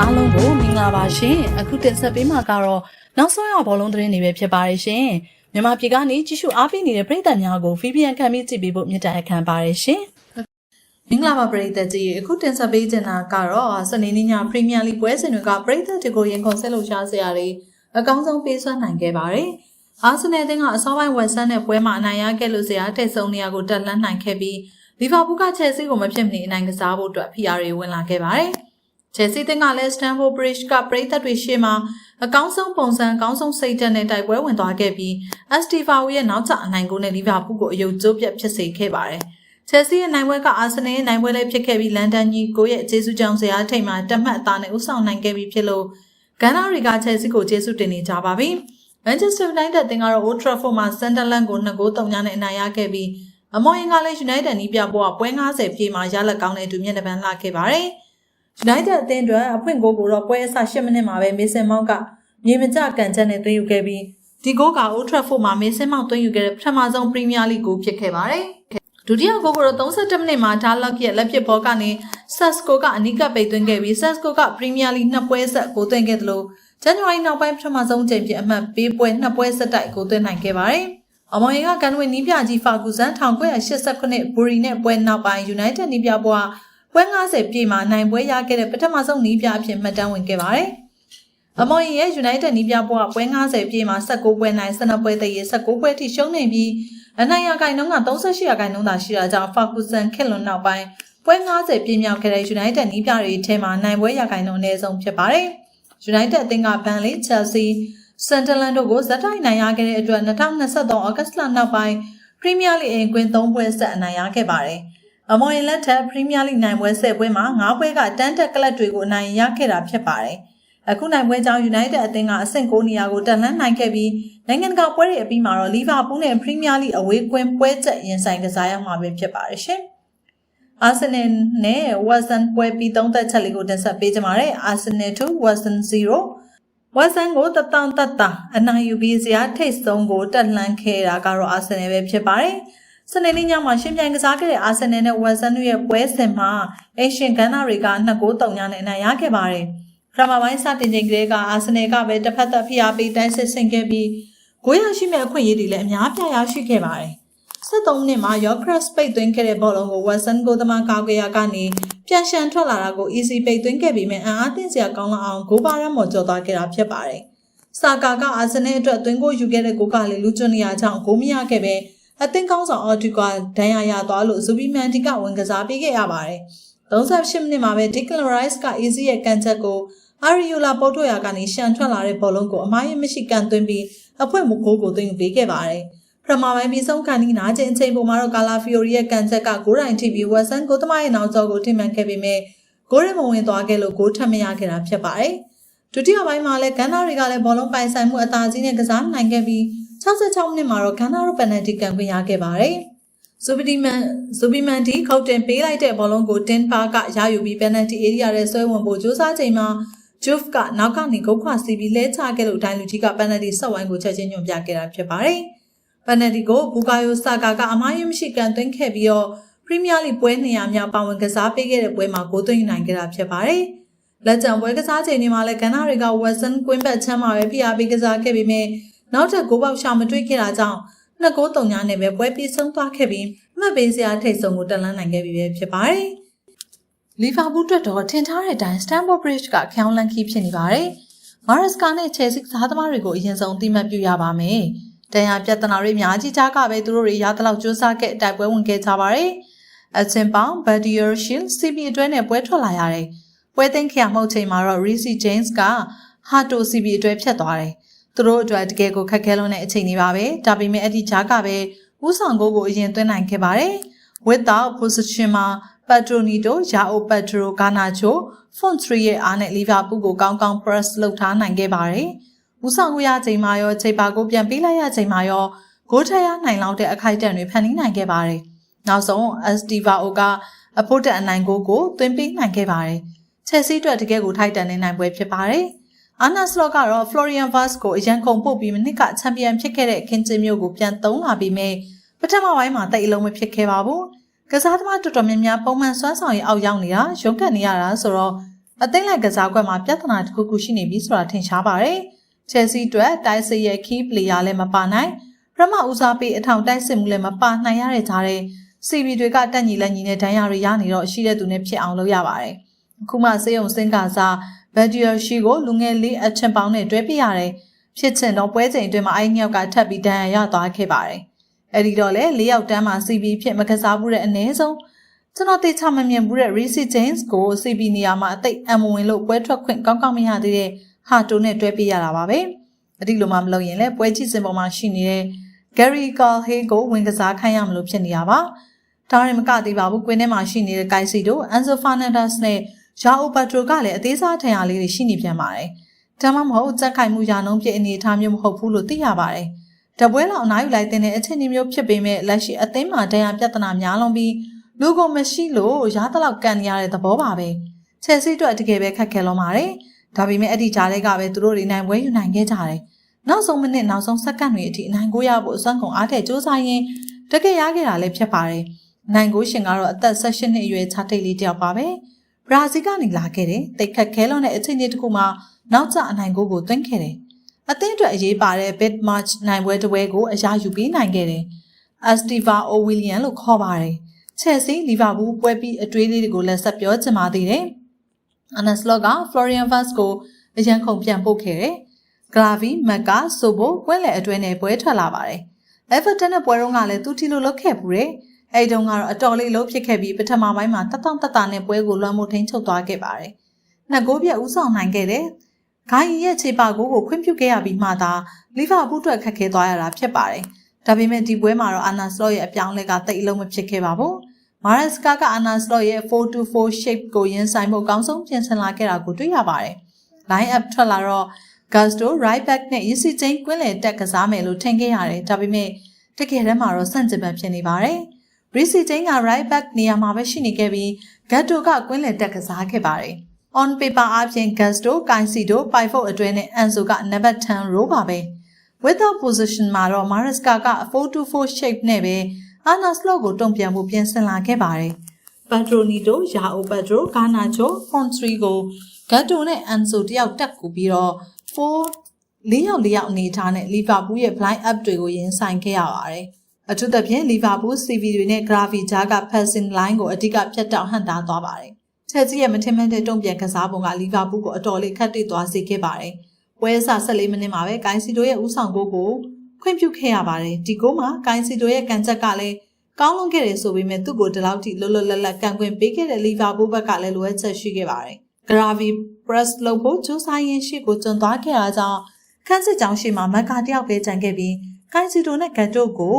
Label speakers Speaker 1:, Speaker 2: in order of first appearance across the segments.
Speaker 1: အားလုံးကိုမင်္ဂလာပါရှင်အခုတင်ဆက်ပေးမှာကတော့နောက်ဆုံးရဘောလုံးသတင်းတွေပဲဖြစ်ပါတယ်ရှင်မြန်မာပြည်ကနေကြည့်ရှုအားပေးနေတဲ့ပရိသတ်များကို VPN ခံပြီးကြည့်ပေးဖို့မြစ်တာရက်ခံပါတယ်ရှင်မင်္ဂလာပါပရိသတ်ကြီးအခုတင်ဆက်ပေးချင်တာကတော့စနေနေ့ညပရီးမီးယားလိပွဲစဉ်တွေကပရိသတ်တွေကိုရင်ခုန်ဆက်လုပ်ရှားစရာတွေအကောင်းဆုံးပေးစွမ်းနိုင်ခဲ့ပါတယ်အာဆင်နယ်အသင်းကအစောပိုင်းဝက်ဆန်တဲ့ပွဲမှာအနိုင်ရခဲ့လို့စရာထိတ်ဆုံးနေရာကိုတက်လှမ်းနိုင်ခဲ့ပြီးလီဗာပူးကချယ်ဆီကိုမဖြစ်မနေအနိုင်ကစားဖို့အတွက် PR တွေဝင်လာခဲ့ပါတယ်။ ချယ်ဆီတင်ကလည်း Stamford Bridge ကပရိသတ်တွေရှေ့မှာအကောင်းဆုံးပုံစံအကောင်းဆုံးစိတ်ဓာတ်နဲ့တိုက်ပွဲဝင်သွားခဲ့ပြီး Estiva ရဲ့နောက်ကျအနိုင်ကိုနဲ့လီဗာပူးကိုအယုတ်ကျိုးပြတ်ဖြစ်စေခဲ့ပါတယ်။ချယ်ဆီရဲ့နိုင်ပွဲကအာဆင်နယ်ရဲ့နိုင်ပွဲလည်းဖြစ်ခဲ့ပြီးလန်ဒန်ကြီးကိုရဲ့ကျေးဇူးကြောင့်ဇယားထိပ်မှာတက်မှတ်အသားနဲ့ဥဆောင်နိုင်ခဲ့ပြီးဖြစ်လို့ဂန်နာရီကချယ်ဆီကိုကျေးဇူးတင်နေကြပါပြီ။ Manchester United တင်ကတော့ Old Trafford မှာ Sunderland ကို2ဂိုး3ညနဲ့အနိုင်ရခဲ့ပြီးအမော်ရင်ကလည်း United နီးပြပွဲပွဲ90ပြည့်မှာရလက်ကောင်းတဲ့အတူမျက်နှာပန်းလှခဲ့ပါတယ်။ United အသင်းအတွက်အဖွင့်ဂိုးကိုတော့ပွဲအစ10မိနစ်မှာပဲ Mason Mount ကမြေမကျကန်ချက်နဲ့သွင်းယူခဲ့ပြီးဒီဂိုးက Old Trafford မှာ Mason Mount သွင်းယူခဲ့တဲ့ပထမဆုံး Premier League ဂိုးဖြစ်ခဲ့ပါတယ်။ဒုတိယဂိုးကတော့32မိနစ်မှာ Darlock ရဲ့လက်ပစ်ဘောကနေ Sasco ကအနီးကပ်ပိတ်သွင်းခဲ့ပြီး Sasco က Premier League နှစ်ပွဲဆက်ဂိုးသွင်းခဲ့တယ်လို့ January နောက်ပိုင်းပထမဆုံးချိန်ဖြစ်အမှတ်ပေးပွဲနှစ်ပွဲဆက်တိုက်ဂိုးသွင်းနိုင်ခဲ့ပါတယ်။အမော်ရင်ကကန်ဝင်းနီးပြကြီးဖာဂူဇန်1989ဘူရီနဲ့ပွဲနောက်ပိုင်း United နီးပြပွဲ ပွဲ90ပြည့်မှာနိုင်ပွဲရခဲ့တဲ့ပထမဆုံးနီးပြအဖြစ်မှတ်တမ်းဝင်ခဲ့ပါတယ်။အမော်ရင်ရဲ့ United နီးပြပွဲပွဲ90ပြည့်မှာ16ပွဲနိုင်12ပွဲတည်ရ16ပွဲထိရှုံးနေပြီးအနိုင်ရကိုင်နှုန်းက38ရာခိုင်နှုန်းသာရှိတာကြောင့်ဖာဂူဇန်ခက်လွန်နောက်ပိုင်းပွဲ90ပြည့်မြောက်ခဲ့တဲ့ United နီးပြတွေထဲမှာနိုင်ပွဲရခိုင်နှုန်းအနည်းဆုံးဖြစ်ပါတယ်။ United အသင်းကဘန်လီ Chelsea စန်တလန်တို့ကိုဇက်တိုက်နိုင်ရခဲ့တဲ့အတွက်2023ဩဂတ်စ်လနောက်ပိုင်းပရီးမီးယားလိအင်ကွင်း၃ပွဲဆက်အနိုင်ရခဲ့ပါတယ်။ အမော်ရင်လက်ထက်ပရီးမီးယားလိနိုင်ပွဲ10ပွဲမှာ9ပွဲကတန်းတက်ကလပ်တွေကိုအနိုင်ရခဲ့တာဖြစ်ပါတယ်။အခုနိုင်ပွဲကြောင့် United အသင်းကအဆင့်9နေရာကိုတက်လှမ်းနိုင်ခဲ့ပြီးနိုင်ငံတကာပွဲတွေအပြီးမှာတော့လီဗာပူးနဲ့ပရီးမီးယားလိအဝေးကွင်းပွဲချက်ရင်ဆိုင်ကစားရမှာပဲဖြစ်ပါတယ်ရှင်။အာဆင်နယ်နဲ့ဝက်ဆန်ပွဲပြီးသုံးသက်ချက်လေးကိုတင်ဆက်ပေးကြပါမယ်။အာဆင်နယ်2ဝက်ဆန်0ဝက်ဆန်ကိုတတောင်တက်တာအနိုင်ယူပြီးစရာထိတ်ဆုံးကိုတက်လှမ်းခဲ့တာကတော့အာဆင်နယ်ပဲဖြစ်ပါတယ်။ စနေနေ့ညမှာရှင်ပြိုင်ကစားခဲ့တဲ့အာဆင်နယ်နဲ့ဝက်ဆန်တို့ရဲ့ပွဲစဉ်မှာအရှင်ကန်နာတွေက2ဂိုး3ညနဲ့အနိုင်ရခဲ့ပါတယ်။ပထမပိုင်းစတင်ချိန်ကလေးကအာဆင်နယ်ကပဲတစ်ဖက်သက်ဖိအားပေးတိုင်းစစ်ဆင်ခဲ့ပြီးဂိုးရရှိမဲ့အခွင့်အရေးတွေလည်းအများပြားရရှိခဲ့ပါတယ်။73မိနစ်မှာ Yorkcross ပိတ်သွင်းခဲ့တဲ့ဘောလုံးကို Watson ကိုသမားကောက်ကြရကနေပြန်ရှန်ထွက်လာတာကို easy ပိတ်သွင်းခဲ့ပြီးမြအံအားသင့်စရာကောင်းလောက်အောင်ဂိုးပါရမော်ကျော်သွားခဲ့တာဖြစ်ပါတယ်။စာကာကအာဆင်နယ်အတွက်သွင်းကိုယူခဲ့တဲ့ဂိုးကလည်းလူကျွန်းနေရာကြောင့်ဂိုးမရခဲ့ပဲ အသင်းကောင်းဆောင်အော်တူကဒဏ်ရာရသွားလို့ဇူဘီမန်တီကဝင်ကစားပေးခဲ့ရပါတယ်။38မိနစ်မှာပဲ Declan Rice က easy ရဲ့ကန်ချက်ကိုအာရီယိုလာပေါ်ထိုရာကနေရှန်ထွက်လာတဲ့ဘောလုံးကိုအမိုင်းမရှိကန်သွင်းပြီးအဖွင့်မကိုးကိုသွင်းပေးခဲ့ပါတယ်။ပထမပိုင်းပြီးဆုံးခါနီးနာကျင်းအချိန်ပုံမှာတော့ကာလာဖီယိုရီရဲ့ကန်ချက်ကဂိုးတိုင်ထိပြီးဝက်ဆန်ကိုသမားရဲ့နောက်ကျောကိုထိမှန်ခဲ့ပေမဲ့ဂိုးရမဝင်သွားခဲ့လို့ဂိုးထပ်မရခဲ့တာဖြစ်ပါတယ်။ဒုတိယပိုင်းမှာလည်းဂန်နာတွေကလည်းဘောလုံးပိုင်ဆိုင်မှုအသာကြီးနဲ့ကစားနိုင်ခဲ့ပြီး 66မိနစ်မှာတော့ဂန်နာတို့ပယ်နယ်တီကန်ခွင့်ရခဲ့ပါတယ်။ဇူဘီဒီမန်ဇူဘီမန်တီခောက်တင်ပေးလိုက်တဲ့ဘောလုံးကိုတင်ပါကရယူပြီးပယ်နယ်တီဧရိယာထဲဆွဲဝင်ဖို့ကြိုးစားချိန်မှာဂျုဖ်ကနောက်ကနေဂုတ်ခွာစီပြီးလဲချခဲ့လို့ဒိုင်လူကြီးကပယ်နယ်တီဆက်ဝိုင်းကိုချက်ချင်းညွှန်ပြခဲ့တာဖြစ်ပါတယ်။ပန်နယ်တီကိုဘူကာယိုဆာကာကအမားရမရှိကန်သွင်းခဲ့ပြီးတော့ပရီးမီးယားလိပွဲ200မြောက်ပါဝင်ကစားပေးခဲ့တဲ့ပွဲမှာဂိုးသွင်းနိုင်ခဲ့တာဖြစ်ပါတယ်။လက်ကျန်ပွဲကစားချိန်တွေမှာလည်းကနရီကဝက်ဆန်ကွင်းဘက်ချမ်းမှာပဲဖိအားပေးကစားခဲ့ပြီးမြဲ နောက်ထပ်ဂိုးပေါက်ရှာမတွေ့ခဲ့တာကြောင့်နှစ်ဂိုးတုံညာနဲ့ပဲပွဲပြီးဆုံးသွားခဲ့ပြီးမှတ်ပေးစရာထိတ်ဆုံးကိုတက်လန်းနိုင်ခဲ့ပြီပဲဖြစ်ပါတယ်။လီဗာပူးအတွက်တော့ထင်ထားတဲ့အတိုင်း Stamford Bridge ကခေါင်းလန်ခီဖြစ်နေပါတယ်။မာရစကာနဲ့ချယ်ဆီကစားသမားတွေကိုအရင်ဆုံးအသိမှတ်ပြုရပါမယ်။တန်ရာပြဿနာတွေအများကြီးကြားကပဲသူတို့တွေရသလောက်စူးစမ်းခဲ့တိုက်ပွဲဝင်ခဲ့ကြပါတယ်။အချင်းပေါင်း Badier Shield CB အတွဲနဲ့ပွဲထွက်လာရတယ်။ပွဲသိမ်းခရမှုတ်ချိန်မှာတော့ Reece James က Hato CB အတွဲဖြတ်သွားတယ်။ သူတို့အတွက်တကယ်ကိုခက်ခဲလွန်းတဲ့အချိန်တွေပါပဲ။ဒါပေမဲ့အဲ့ဒီကြားကပဲဦးဆောင်ကိုကိုအရင်သွင်းနိုင်ခဲ့ပါတယ်။ Without position မှာ Petronito, Yao Pedro, Garnacho, Fontri ရဲ့အားနဲ့လီဗာပူးကိုကောင်းကောင်း press လုပ်ထားနိုင်ခဲ့ပါတယ်။ဦးဆောင်ကိုရချိန်မှာရောချိန်ပါကိုပြန်ပေးလိုက်ရချိန်မှာရောဂိုးထရရနိုင်လောက်တဲ့အခိုက်အတန့်တွေဖန်တီးနိုင်ခဲ့ပါတယ်။နောက်ဆုံး Estiva O ကအဖို့တက်အနိုင်ကိုကိုသွင်းပေးနိုင်ခဲ့ပါတယ်။ချက်စီးအတွက်တကယ်ကိုထိုက်တန်နေနိုင်ပွဲဖြစ်ပါတယ်။ အာနာစလော့ကတော့ Florian Vaz ကိုအရန်ကုန်ပို့ပြီးမိနစ်ကချန်ပီယံဖြစ်ခဲ့တဲ့ခင်ကျင်းမျိုးကိုပြန်သုံးလာပြီးမြဲပထမပိုင်းမှာတိတ်အလုံးမဖြစ်ခဲ့ပါဘူး။ကစားသမားတော်တော်များများပုံမှန်စွမ်းဆောင်ရည်အောက်ရောက်နေတာရုံးကန်နေရတာဆိုတော့အသင်းလိုက်ကစားကွက်မှာပြဿနာတစ်ခုခုရှိနေပြီဆိုတာထင်ရှားပါတယ်ချယ်ဆီအတွက်တိုက်စစ်ရဲ့ key player လည်းမပါနိုင်ပထမဦးစားပေးအထောင်တိုက်စစ်မှုလည်းမပါနိုင်ရတဲ့ကြားတဲ့ CB တွေကတက်ညီလက်ညီနဲ့ဒဏ်ရာတွေရနေတော့ရှိတဲ့သူနဲ့ဖြစ်အောင်လုပ်ရပါတယ်အခုမှစေယုံစင်ကစား ဘက်ဒီယာရှိကိုလူငယ်လေးအချင်ပေါင်းနဲ့တွဲပြရတယ်ဖြစ်ချင်တော့ပွဲချိန်အတွင်းမှာအဲ့ညောက်ကထပ်ပြီးဒဏ်ရာရသွားခဲ့ပါတယ်အဲ့ဒီတော့လေ၄ယောက်တန်းမှာ CB ဖြစ်မကစားဘူးတဲ့အနည်းဆုံးကျွန်တော်တေချာမမြင်ဘူးတဲ့ Reece James ကို CB နေရာမှာအသိအမဝင်လို့ပွဲထွက်ခွင့်ကောင်းကောင်းမရသေးတဲ့ဟာတိုနဲ့တွဲပြရတာပါပဲအဒီလိုမှမလုပ်ရင်လည်းပွဲကြည့်စင်ပေါ်မှာရှိနေတဲ့ Gary Cahill ကိုဝင်ကစားခိုင်းရမလို့ဖြစ်နေတာပါဒါရင်မကသေးပါဘူးကွင်းထဲမှာရှိနေတဲ့ Kaisi တို့ Enzo Fernandez နဲ့ Joao Pedro ကလည်းအသေးစားထင်ရလေးတွေရှိနေပြန်ပါတယ်ဒါမှမဟုတ်စက်ခိုင်မှုရာနှုန်းပြည့်အနေအထားမျိုးမဟုတ်ဘူးလို့သိရပါတယ်တပွဲလောက်အနားယူလိုက်တဲ့အခြေအနေမျိုးဖြစ်ပေမဲ့လက်ရှိအသင်းမှာဒဏ်ရာပြဿနာများလွန်ပြီးလူကိုမရှိလို့ရားတလောက်ကန်ရတဲ့သဘောပါပဲချယ်ဆီအတွက်တကယ်ပဲခက်ခဲလုံးပါတယ်ဒါပေမဲ့အဲ့ဒီကြားတွေကပဲသူတို့တွေနိုင်ပွဲယူနိုင်ခဲ့ကြတယ်နောက်ဆုံးမိနစ်နောက်ဆုံးစက္ကန့်တွေအထိအနိုင်ကိုရဖို့အစွမ်းကုန်အားထည့်စူးစမ်းရင်းတကယ်ရခဲ့တာလည်းဖြစ်ပါတယ်နိုင်ကိုရှင်ကတော့အသက်16နှစ်အရွယ်ချားတိတ်လေးတယောက်ပါပဲ ဘရာဇီးကနေလာခဲ့တယ်တိတ်ခက်ခဲလွန်တဲ့အချိန်ကြီးတစ်ခုမှနောက်ကျအနိုင်ကိုကိုသွင်းခဲ့တယ်အသင်းအတွက်အရေးပါတဲ့ Bit March နိုင်ပွဲတစ်ပွဲကိုအရာယူပေးနိုင်ခဲ့တယ်။ Estiva O'William လို့ခေါ်ပါတယ်။ Chelsea Liverpool ပွဲပြီးအတွေးလေးတွေကိုလည်းဆက်ပြောချင်ပါသေးတယ်။ Arne Slot က Florian Wirtz ကိုအရန်ခုန်ပြန်ပို့ခဲ့တယ်။ Gravi, Macca, Sobo ကွင်းလယ်အတွင်းနဲ့ပွဲထွက်လာပါတယ်။ Everton နဲ့ပွဲတော့ကလည်းသူထီလိုလုပ်ခဲ့ပူတယ်။ အဲဒီတုန်းကတော့အတော်လေးလုံးဖြစ်ခဲ့ပြီးပထမပိုင်းမှာတတောင့်တတနဲ့ပွဲကိုလွှမ်းမိုးထိန်ချုပ်သွားခဲ့ပါတယ်။နှစ်ဂိုးပြတ်ဦးဆောင်နိုင်ခဲ့တယ်။ဂိုင်းရဲ့ခြေပါကိုကိုခွင့်ပြုခဲ့ရပြီးမှသာလီဗာပူးအတွက်ခက်ခဲသွားရတာဖြစ်ပါတယ်။ဒါပေမဲ့ဒီပွဲမှာတော့အာနာစလော့ရဲ့အပြောင်းလဲကတိတ်အလုံးမဖြစ်ခဲ့ပါဘူး။မာရက်စကာကအာနာစလော့ရဲ့424 shape ကိုရင်းဆိုင်ဖို့အကောင်းဆုံးပြင်ဆင်လာခဲ့တာကိုတွေ့ရပါတယ်။ line up ထွက်လာတော့ Gusto right back နဲ့ UC ချင်းကွင်းလည်တက်ကစားမယ်လို့ထင်ခဲ့ရတယ်။ဒါပေမဲ့တကယ်တမ်းမှာတော့စန့်ကျင်ဘက်ဖြစ်နေပါတယ်။ Brisi ချင်းက right back နေရာမှာပဲရှိနေခဲ့ပြီး Gatto ကကွင်းလည်တက်ကစားခဲ့ပါတယ်။ on paper အပြင် Gusto, Kaisido, Pifo အတွဲနဲ့ Enzo က number 10 row ပါပဲ။ without position မှာတော့ Maresca က424 shape နဲ့ပဲ Arna Slot ကိုတုံ့ပြန်မှုပြင်ဆင်လာခဲ့ပါတယ်။ Padronito, Yao Pedro, Garnacho, Fontri ကို Gatto နဲ့ Enzo တယောက်တက်ကူပြီးတော့4လေးယောက်လေးယောက်အနေထားနဲ့လီဗာပူးရဲ့ blind up တွေကိုရင်ဆိုင်ခဲ့ရပါတယ်။ အထူးသဖြင့်လီဗာပူး CV တွေနဲ့ Gravi ကြားက passing line ကိုအဓိကဖြတ်တောက်ဟန်တာသွားပါတယ်။ချက်ကြီးရဲ့မထင်မှတ်တဲ့တုံ့ပြန်ကစားပုံကလီဗာပူးကိုအတော်လေးခတ်တိသွားစေခဲ့ပါတယ်။ပွဲစား14မိနစ်မှာပဲကိုင်းစီတိုရဲ့ဦးဆောင်ကိုကိုခွင့်ပြုခဲ့ရပါတယ်။ဒီကိုမှာကိုင်းစီတိုရဲ့ကန်ချက်ကလည်းကောင်းလွန်ခဲ့တယ်ဆိုပေမဲ့သူ့ကိုဒီလောက်ထိလွတ်လွတ်လပ်လပ်ကန်ခွင့်ပေးခဲ့တဲ့လီဗာပူးဘက်ကလည်းလိုအပ်ချက်ရှိခဲ့ပါတယ်။ Gravi press လုပ်ဖို့ကြိုးစားရင်းရှိကိုကျွံသွားခဲ့တာကြောင့်ခန်းစစ်ကြောင်းရှိမှာမက်ကာတယောက်ပဲကြံခဲ့ပြီးကိုင်စီတိုနဲ့ဂတ်တိုကို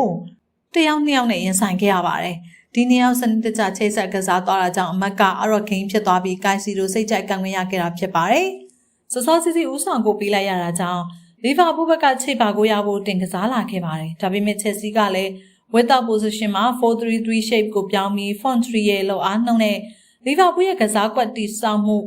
Speaker 1: တယောက်နှစ်ယောက်နဲ့ရင်ဆိုင်ခဲ့ရပါတယ်။ဒီနှစ်ယောက်စနစ်တကျချိတ်ဆက်ကစားသွားတာကြောင့်အမက်ကအရော့ဂိမ်းဖြစ်သွားပြီးကိုင်စီတိုစိတ်ကြိုက်ကံဝင်ရခဲ့တာဖြစ်ပါတယ်။စောစောစီစီဦးဆောင်ကိုပေးလိုက်ရတာကြောင့်လီဗာပူးဘက်ကချိတ်ပါကိုရဖို့တင်ကစားလာခဲ့ပါတယ်။ဒါပေမဲ့ချက်စီကလည်း without position မှာ433 shape ကိုပြောင်းပြီး font 3ရဲ့လောက်အားနှုံးနဲ့လီဗာပူးရဲ့ကစားကွက်တီဆောက်မှု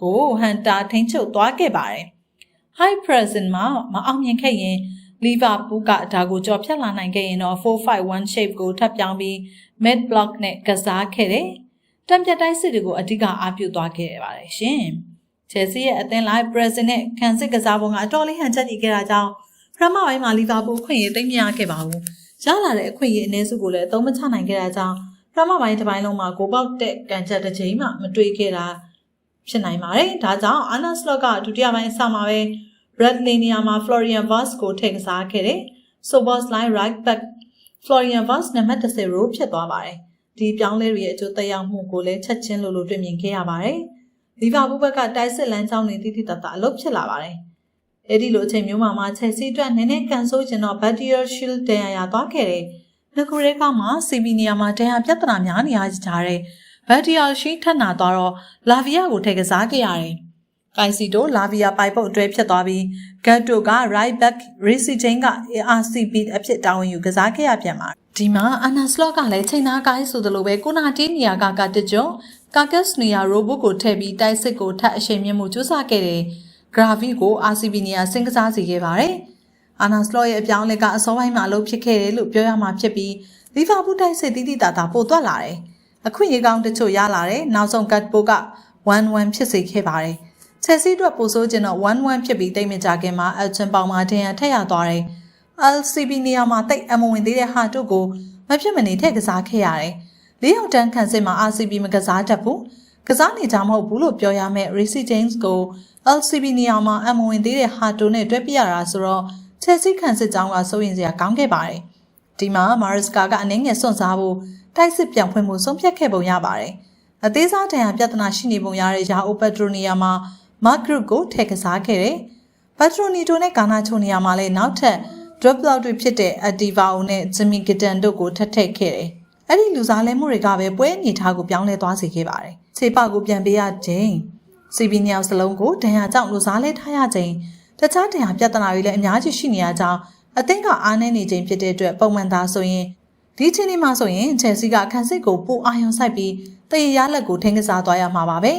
Speaker 1: ကိုဟန်တာထိန်းချုပ်သွားခဲ့ပါတယ်။ high present မှာမအောင်မြင်ခဲ့ရင် လီဗာပူးကဒါကိုကြော်ဖြတ်လာနိုင်ခဲ့ရင်တော့451 shape ကိုထပ်ပြောင်းပြီး mid block နဲ့ကစားခဲ့တယ်။တံပြတ်တိုက်စစ်တွေကိုအဓိကအားပြုသွားခဲ့ပါတယ်ရှင်။ Chelsea ရဲ့အသင်းလိုက် present နဲ့ခံစစ်ကစားပုံကအတော်လေးဟန်ချက်နေခဲ့တာကြောင့်ပထမပိုင်းမှာလီဗာပူးခွင့်ရသိမ်းမရခဲ့ပါဘူး။ရလာတဲ့အခွင့်အရေးအနည်းစုကိုလည်းအသုံးမချနိုင်ခဲ့တာကြောင့်ပထမပိုင်းတစ်ပိုင်းလုံးမှာကိုပေါက်တဲ့ကန်ချက်တစ်ချိန်မှမတွေ့ခဲ့တာဖြစ်နိုင်ပါတယ်။ဒါကြောင့် Arna Slot ကဒုတိယပိုင်းအစမှာပဲ Bradley နေရာမှာ Florian Wirtz ကိုထည့်ကစားခဲ့တယ်။ Sobos line right back Florian Wirtz နံပါတ်30 row ဖြစ်သွားပါတယ်။ဒီပြောင်းလဲတွေရဲ့အကျိုးသက်ရောက်မှုကိုလည်းချက်ချင်းလိုလိုတွေ့မြင်ခဲ့ရပါတယ်။လီဗာပူးဘက်ကတိုက်စစ်လမ်းကြောင်းတွေတိတိတတ်တာအလုပ်ဖြစ်လာပါတယ်။အဲ့ဒီလိုအချိန်မျိုးမှာမှ Chelsea အတွက်နည်းနည်းကန်ဆိုးကျင်တော့ Battier Shield တန်ရာရသွားခဲ့တယ်။ငကူရဲကမှ CB နေရာမှာတန်ရာပြဿနာများနေရကြတဲ့ဘတ်တီယာရှိထက်နာသွားတော့လာဗီယာကိုထည့်ကစားခဲ့ရတယ်။ ကိုင်စီတိုလာဗီယာပိုက်ပုတ်အတွဲဖြစ်သွားပြီးဂတ်တိုက right back ရီစီချင်းက RCB အဖြစ်တာဝန်ယူကစားခဲ့ရပြန်ပါဒီမှာအနာစလော့ကလည်းချိန်သားကိုင်းဆိုသလိုပဲကိုနာတီနီယာကကတကြွကာကက်စနီယာရိုဘိုကိုထည့်ပြီးတိုက်စစ်ကိုထပ်အရှိန်မြင့်မှုစူးစမ်းခဲ့တယ်ဂရာဗီကို RCB နီယာစင်ကစားစီခဲ့ပါတယ်အာနာစလော့ရဲ့အပြောင်းလဲကအစောပိုင်းမှာအလုပ်ဖြစ်ခဲ့တယ်လို့ပြောရမှာဖြစ်ပြီးလီဗာပူးတိုက်စစ်တီးတီးတာတာပို့သွားလာတယ်။အခွင့်အရေးကောင်းတချို့ရလာတယ်။နောက်ဆုံးကတ်ပိုက
Speaker 2: 1-1ဖြစ်စေခဲ့ပါတယ်။ ချက်စီအတွက်ပိုဆိုးကျင်တော့1-1ဖြစ်ပြီးတိတ်မကြခင်မှာအယ်ချန်ပေါင်မှာဒဏ်ရာထက်ရသွားတယ်။ LCB နေရာမှာတိတ်အမဝင်သေးတဲ့ဟာတို့ကိုမဖြစ်မနေထည့်ကစားခဲ့ရတယ်။လေးယောက်တန်းခန့်စစ်မှာ RCB မကစားတတ်ဘူး။ကစားနေကြမဟုတ်ဘူးလို့ပြောရမယ် Racy James ကို LCB နေရာမှာအမဝင်သေးတဲ့ဟာတို့နဲ့တွဲပြရတာဆိုတော့ချက်စီခန့်စစ်ကြောင်းကစိုးရင်စရာကောင်းခဲ့ပါတယ်။ဒီမှာမာရစ်ကာကအနေငယ်စွန့်စားဖို့တိုက်စစ်ပြန်ဖွင့်မှုဆုံးဖြတ်ခဲ့ပုံရပါတယ်။အသေးစားတန်ရာပြဿနာရှိနေပုံရတဲ့ယာအိုပက်ထရိုနီယာမှာ မတ်ဂရုကိုထည့်ကစားခဲ့တယ်။ပက်ထရိုနီတိုနဲ့ကာနာချိုနီယာမှာလည်းနောက်ထပ် drop out တွေဖြစ်တဲ့အဒီဗာအိုနဲ့ဂျမီဂီတန်တို့ကိုထပ်ထည့်ခဲ့တယ်။အဲ့ဒီလူစားလဲမှုတွေကပဲပွဲအနေထားကိုပြောင်းလဲသွားစေခဲ့ပါတယ်။ခြေပကိုပြန်ပေးရခြင်းစီဘီနီယောက်စလုံးကိုဒဏ်ရာကြောင့်လူစားလဲထားရခြင်းတခြားဒဏ်ရာပြဿနာတွေလည်းအများကြီးရှိနေရကြောင်းအသင်းကအားနည်းနေခြင်းဖြစ်တဲ့အတွက်ပုံမှန်သားဆိုရင်ဒီချိန်လေးမှာဆိုရင်ချယ်ဆီကခန်းစစ်ကိုပိုအာရုံစိုက်ပြီးတရေရလက်ကိုထင်းကစားသွားရမှာပါပဲ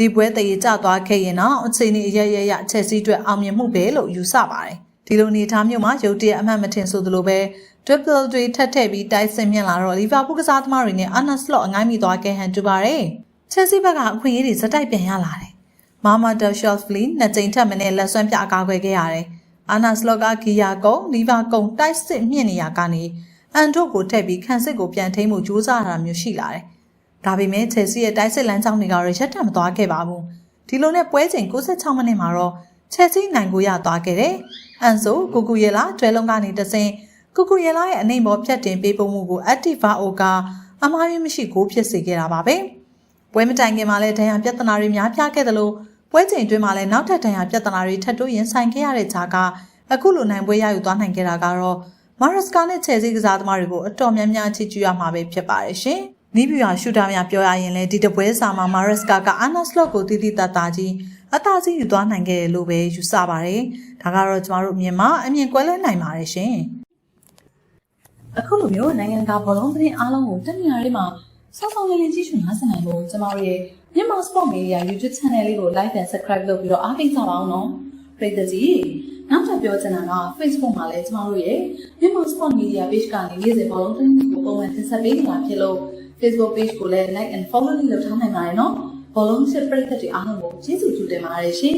Speaker 2: ဒီပွဲတရေကျသွားခဲ့ရင်တော့အချိန်ကြီးအရရရချယ်ဆီအတွက်အောင်မြင်မှုပဲလို့ယူဆပါတယ်ဒီလိုနေထားမျိုးမှာရုတ်တရက်အမှတ်မထင်ဆိုသလိုပဲ triple တွေထပ်ထည့်ပြီးတိုက်ဆင်မြင့်လာတော့လီဗာပူးကစားသမားတွေနဲ့အာနာစလော့အငိုင်းမိသွားခဲ့ဟန်တူပါတယ်ချယ်ဆီဘက်ကအခွင့်အရေးတွေဇက်တိုက်ပြန်ရလာတယ်မာမာဒယ်ရှော့ဖလီနှစ်ကြိမ်ထပ်မနဲ့လက်ဆွမ်းပြအကားခွဲခဲ့ရတယ်အာနာစလော့ကဂီယာကုံလီဗာကုံတိုက်စစ်မြင့်နေရကနေအန်တို့ကိုထည့်ပြီးခန်းစစ်ကိုပြန်ထိမှုကြိုးစားတာမျိုးရှိလာတယ်။ ဒါပေမဲ့ချယ်ဆီရဲ့တိုက်စစ်လမ်းကြောင်းတွေကတော့ရက်ထမသွားခဲ့ပါဘူး။ဒီလိုနဲ့ပွဲချိန်96မိနစ်မှာတော့ချယ်ဆီနိုင်ကိုရသွားခဲ့တယ်။အန်ဆိုကူကူရဲလာတွဲလုံးကနေတဆင်ကူကူရဲလာရဲ့အနေပေါ်ဖြတ်တင်ပေးပုံမှုကိုအက်တီဗာအိုကအမှားရင်းမရှိကိုဖြစ်စေခဲ့တာပါပဲ။ပွဲမတိုင်ခင်မှာလည်းဒဏ်ရာပြဿနာတွေများပြားခဲ့တယ်လို့ပွဲချိန်တွင်းမှာလည်းနောက်ထပ်ဒဏ်ရာပြဿနာတွေထပ်တိုးရင်ဆိုင်ခဲ့ရတဲ့ခြားကအခုလိုနိုင်ပွဲရယူသွားနိုင်ခဲ့တာကတော့မာရစ်ကာနဲ့ချယ်ဆီကစားသမားတွေကိုအတော်များများချီးကျူးရမှာပဲဖြစ်ပါတယ်ရှင်။ နီးပြူဟာရှူတာများပြောရရင်လည်းဒီတပွဲစာမှာမာရစ်ကာကအာနာစလော့ကိုတည်တည်တတ်တာကြီးအသာစီးယူသွားနိုင်ခဲ့တယ်လို့ပဲယူဆပါတယ်။ဒါကတော့ကျမတို့အမြင်မှာအမြင်ကွဲလွဲနိုင်ပါတယ်ရှင်။
Speaker 1: အခုလိုမျိုးနိုင်ငံတကာဘောလုံးသတင်းအားလုံးကိုတက်နေရတဲ့မှာစောစောလေးလေးကြည့်ရှုနားဆင်နိုင်ဖို့ကျမတို့ရဲ့မြန်မာ Sport Media YouTube Channel လေးကို Like and Subscribe လုပ်ပြီးတော့အားပေးကြပါအောင်နော်ပရိသတ်ကြီးနောက်ထပ်ပြောချင်တာက Facebook မှာလည်းကျမတို့ရဲ့မြန်မာ Sport Media Page ကနေနေ့စဉ်ဘောလုံးသတင်းတွေကိုပုံမှန်တင်ဆက်ပေးနေတာဖြစ်လို့ Facebook Page ကိုလည်း Like and Follow လုပ်ထားနိုင်ပါတယ်နော်ဘောလုံးစစ်ပရိသတ်တွေအားလုံးကိုကျေးဇူးတင်ပါတယ်ရှင်